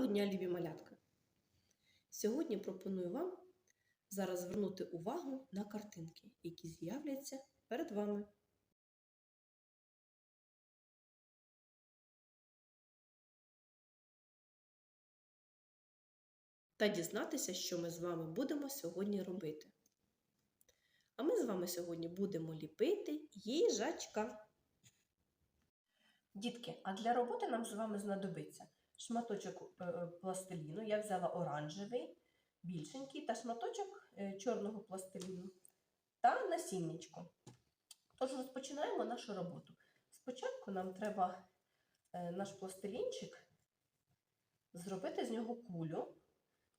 Доброго дня, любі малятка! Сьогодні пропоную вам зараз звернути увагу на картинки, які з'являться перед вами. Та дізнатися, що ми з вами будемо сьогодні робити. А ми з вами сьогодні будемо ліпити їжачка. Дітки, а для роботи нам з вами знадобиться шматочок е, е, пластиліну. Я взяла оранжевий, більшенький, та шматочок е, чорного пластиліну та насіннячко. Тож розпочинаємо нашу роботу. Спочатку нам треба наш пластилінчик зробити з нього кулю.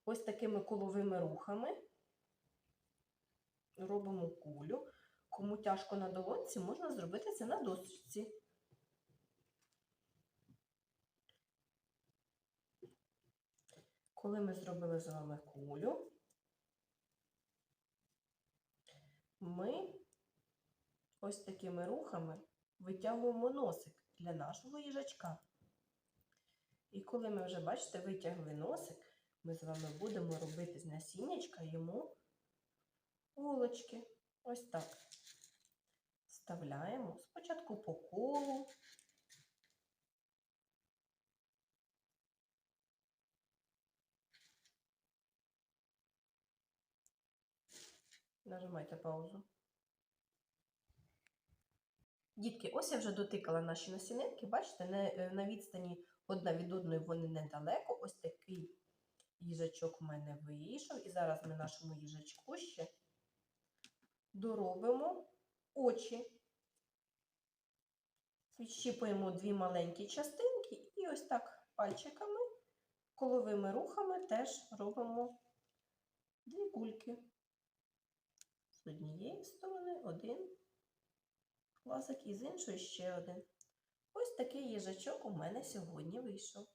Ось такими коловими рухами. Робимо кулю. Кому тяжко на долонці, можна зробити це на досочці. Коли ми зробили з вами кулю, ми ось такими рухами витягуємо носик для нашого їжачка. І коли ми вже, бачите, витягли носик, ми з вами будемо робити з насіннячка йому голочки. Ось так. Вставляємо спочатку по колу. Нажимайте паузу. Дітки, ось я вже дотикала наші насінинки. Бачите, не, на відстані одна від одної вони недалеко. Ось такий їжачок в мене вийшов. І зараз ми нашому їжачку ще доробимо очі. Відщіпуємо дві маленькі частинки і ось так пальчиками, коловими рухами теж робимо дві кульки. З однієї сторони один класик і з іншої ще один. Ось такий їжачок у мене сьогодні вийшов.